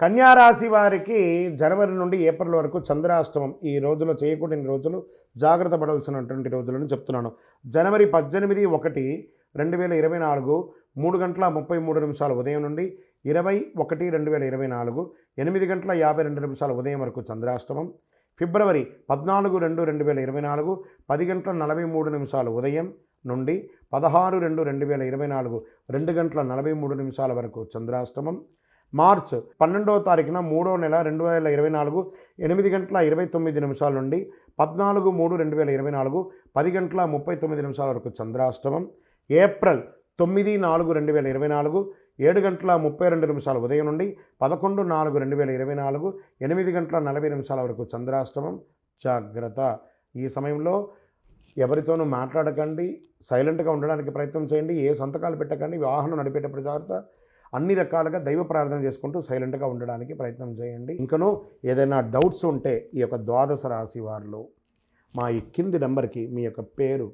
కన్యారాశి వారికి జనవరి నుండి ఏప్రిల్ వరకు చంద్రాష్టమం ఈ రోజులో చేయకూడని రోజులు జాగ్రత్త పడవలసినటువంటి రోజులని చెప్తున్నాను. జనవరి పద్దెనిమిది ఒకటి రెండు వేల ఇరవై నాలుగు మూడు గంటల ముప్పై మూడు నిమిషాల ఉదయం నుండి ఇరవై ఒకటి రెండు వేల ఇరవై నాలుగు ఎనిమిది గంటల యాభై రెండు నిమిషాల ఉదయం వరకు చంద్రాష్టమం ఫిబ్రవరి పద్నాలుగు రెండు రెండు వేల ఇరవై నాలుగు పది గంటల నలభై మూడు నిమిషాల ఉదయం నుండి పదహారు రెండు రెండు వేల ఇరవై నాలుగు రెండు గంటల నలభై మూడు నిమిషాల వరకు చంద్రాష్టమం మార్చ్ పన్నెండవ తారీఖున మూడో నెల రెండు వేల ఇరవై నాలుగు ఎనిమిది గంటల ఇరవై తొమ్మిది నిమిషాల నుండి పద్నాలుగు మూడు రెండు వేల ఇరవై నాలుగు పది గంటల ముప్పై తొమ్మిది నిమిషాల వరకు చంద్రాష్టమం. ఏప్రిల్ తొమ్మిది నాలుగు రెండు వేల ఇరవై నాలుగు ఏడు గంటల ముప్పై రెండు నిమిషాల ఉదయం నుండి పదకొండు నాలుగు రెండు వేల ఇరవై నాలుగు ఎనిమిది గంటల నలభై నిమిషాల వరకు చంద్రాష్టమం. జాగ్రత్త. ఈ సమయంలో ఎవరితోనూ మాట్లాడకండి. సైలెంట్గా ఉండడానికి ప్రయత్నం చేయండి. ఏ సంతకాలు పెట్టకండి. వాహనం నడిపేటప్పుడు జాగ్రత్త. అన్ని రకాలుగా దైవ ప్రార్థన చేసుకుంటూ సైలెంట్గా ఉండడానికి ప్రయత్నం చేయండి. ఇంకనూ ఏదైనా డౌట్స్ ఉంటే ఈ యొక్క ద్వాదశ రాశి వారిలో మా ఈ కింది నెంబర్కి మీ యొక్క పేరు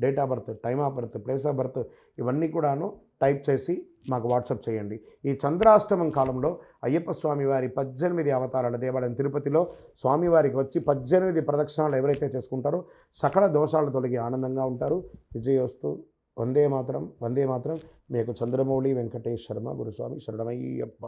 date of birth time of birth place of birth ఇవన్నీ కూడాను టైప్ చేసి మాకు వాట్సాప్ చేయండి. ఈ చంద్రాష్టమం కాలంలో అయ్యప్ప స్వామి వారి పద్దెనిమిది అవతారాల దేవాలయం తిరుపతిలో స్వామివారికి వచ్చి పద్దెనిమిది ప్రదక్షిణాలు ఎవరైతే చేసుకుంటారో సకల దోషాలు తొలగి ఆనందంగా ఉంటారు. విజయోస్తు. వందే మాత్రం వందే మాత్రం మీకు చంద్రమౌళి వెంకటేష్ శర్మ గురుస్వామి శరణమయ్యప్ప